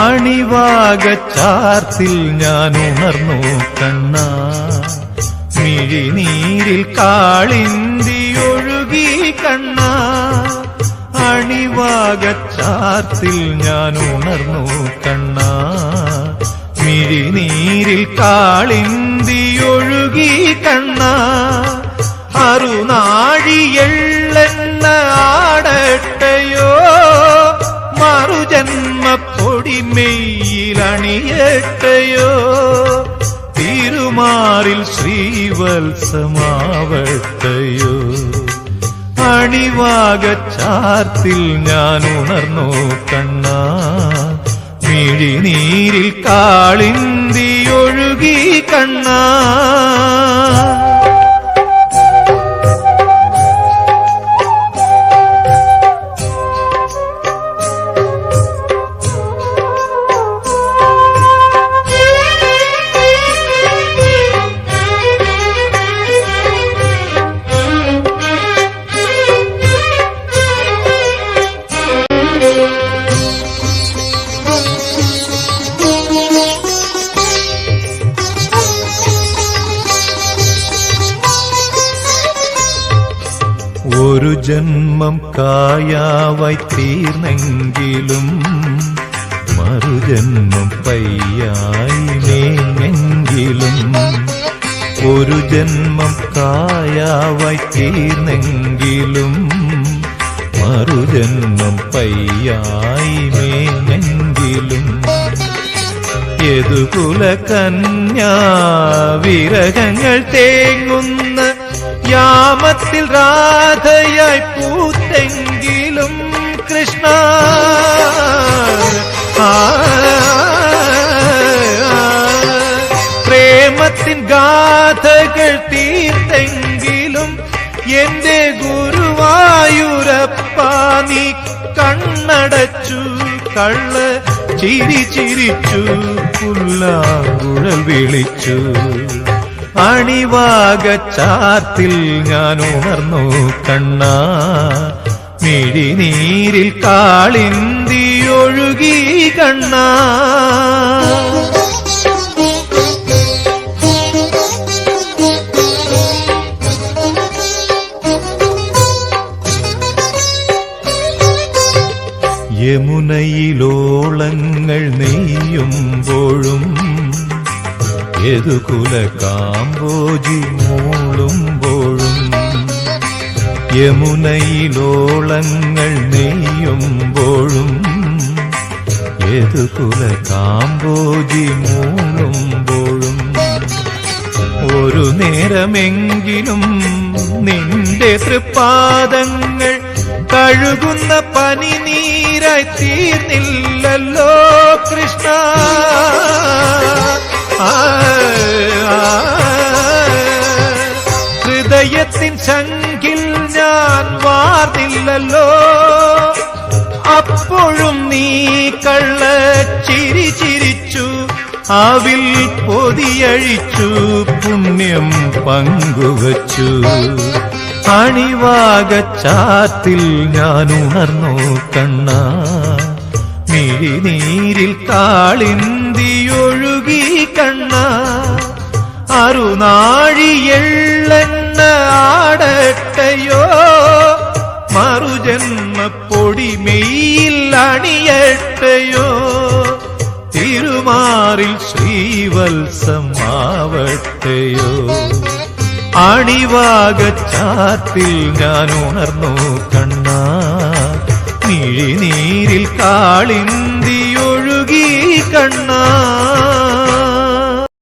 അണിവാകച്ചാർത്തിൽ ഞാൻ ഉണർന്നു കണ്ണ. മിഴിനീരിൽ കാളിന്തി ഒഴുകി കണ്ണ. അണിവാകച്ചാർത്തിൽ ഞാൻ ഉണർന്നു കണ്ണ. മിഴിനീരിൽ കാളിന്തി തിരുമാറിൽ ശ്രീവത്സമാവട്ടയോ? അണിവാകച്ചാർത്തിൽ ഞാൻ ഉണർന്നു കണ്ണ. മിഴിനീരിൽ കാളിന്തി ഒഴുകി കണ്ണ. ഒരു ജന്മം കായാവായി തീർന്നെങ്കിലും മറുജന്മം പയ്യായി നീങ്ങെങ്കിലും ഒരു ജന്മം കായാവായി തീർന്നെങ്കിലും മറുജന്മം പയ്യായി നീങ്ങെങ്കിലും ഏതു കുല കന്യാ വിരഹങ്ങൾ തേങ്ങുന്ന യാമത്തിൽ രാധയായി പൂത്തെങ്കിലും കൃഷ്ണ. പ്രേമത്തിൻ ഗാഥകൾ തീർത്തെങ്കിലും എന്റെ ഗുരുവായൂരപ്പ നീ കണ്ണടച്ചു കള്ള ചിരി ചിരിച്ചു പുല്ലാങ്കുഴൽ വിളിച്ചു. അണിവാകച്ചാത്തിൽ ഞാൻ ഉണർന്നു കണ്ണ. മിഴിനീരിൽ കാളിന്തി ഒഴുകി കണ്ണ. യമുനയിലോളങ്ങൾ നെയ്യുമ്പോഴും യദുകുല കാമ്പോജി മൂളുമ്പോഴും യമുനയിലോളങ്ങൾ നെയ്യുമ്പോഴും യദുകുല കാമ്പോജി മൂളുമ്പോഴും ഒരു നേരമെങ്കിലും നിന്റെ തൃപ്പാദങ്ങൾ കഴുകുന്ന പനിനീരായി തീർന്നില്ലല്ലോ കൃഷ്ണ. ആ, ഹൃദയത്തിൻ ചങ്കിൽ ഞാൻ വാർന്നില്ലല്ലോ അപ്പോഴും നീ കള്ള ചിരി ചിരിച്ചു അവിൽ പൊതിയഴിച്ചു പുണ്യം പങ്കുവച്ചു. അണിവാകച്ചാത്തിൽ ഞാൻ ഉണർന്നു കണ്ണ. മിഴിനീരിൽ കാളിന്തിയൊഴുകി കണ്ണ. അറുനാഴിയെള്ളെണ്ണ ആടട്ടയോ മറുജന്മ പൊടിമെയിൽ തിരുമാറിൽ ശ്രീവത്സമാവട്ടയോ? അണിവാകച്ചാത്തിൽ ഞാൻ ഉണർന്നു കണ്ണ. മിഴിനീരിൽ കാളിന്തിയൊഴുകി കണ്ണ.